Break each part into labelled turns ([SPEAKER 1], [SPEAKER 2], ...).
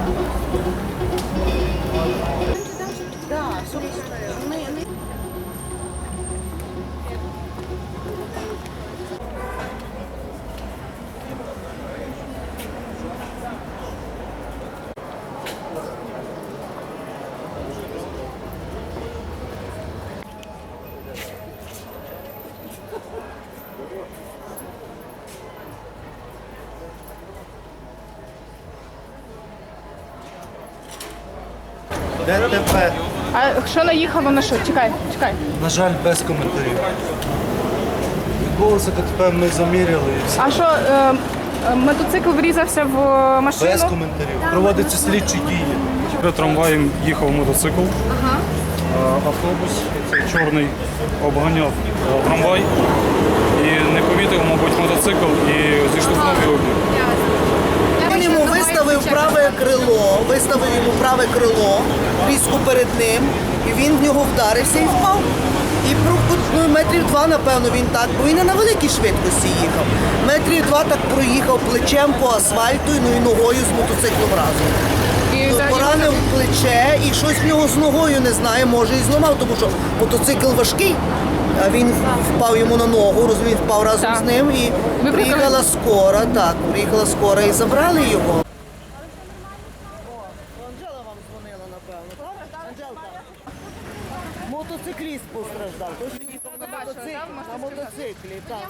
[SPEAKER 1] Thank you. ДТП.
[SPEAKER 2] А що наїхало на що? Чекай, чекай.
[SPEAKER 1] На жаль, без коментарів. Відбулося ДТП, ми заміряли і все.
[SPEAKER 2] А що, е, е, мотоцикл врізався в е, машину?
[SPEAKER 1] Без коментарів. Проводяться слідчі дії.
[SPEAKER 3] Перед трамваєм їхав мотоцикл. А, Автобус цей чорний обганяв е, трамвай і не помітив, мабуть, мотоцикл і зіштовхнув його.
[SPEAKER 4] Він йому виставив праве крило, виставив йому праве крило, різко перед ним, і він в нього вдарився і впав. І ну, метрів два, напевно, він так, бо він не на великій швидкості їхав. Метрів два так проїхав плечем по асфальту ну, і ногою з мотоциклом разом.
[SPEAKER 2] І
[SPEAKER 4] Ну, Поранив плече і щось в нього з ногою не знаю, може і зламав, тому що мотоцикл важкий. А він впав йому на ногу, розумієте, впав разом
[SPEAKER 2] Так.
[SPEAKER 4] з ним і приїхала скора, так, приїхала скора і забрали його. Мотоцикліст постраждав. На мотоциклі, на мотоциклі, так.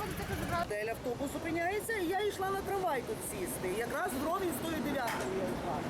[SPEAKER 4] Дель автобус зупиняється, і я йшла на трамвай тут сісти. Якраз в тою дев'яткою я впав.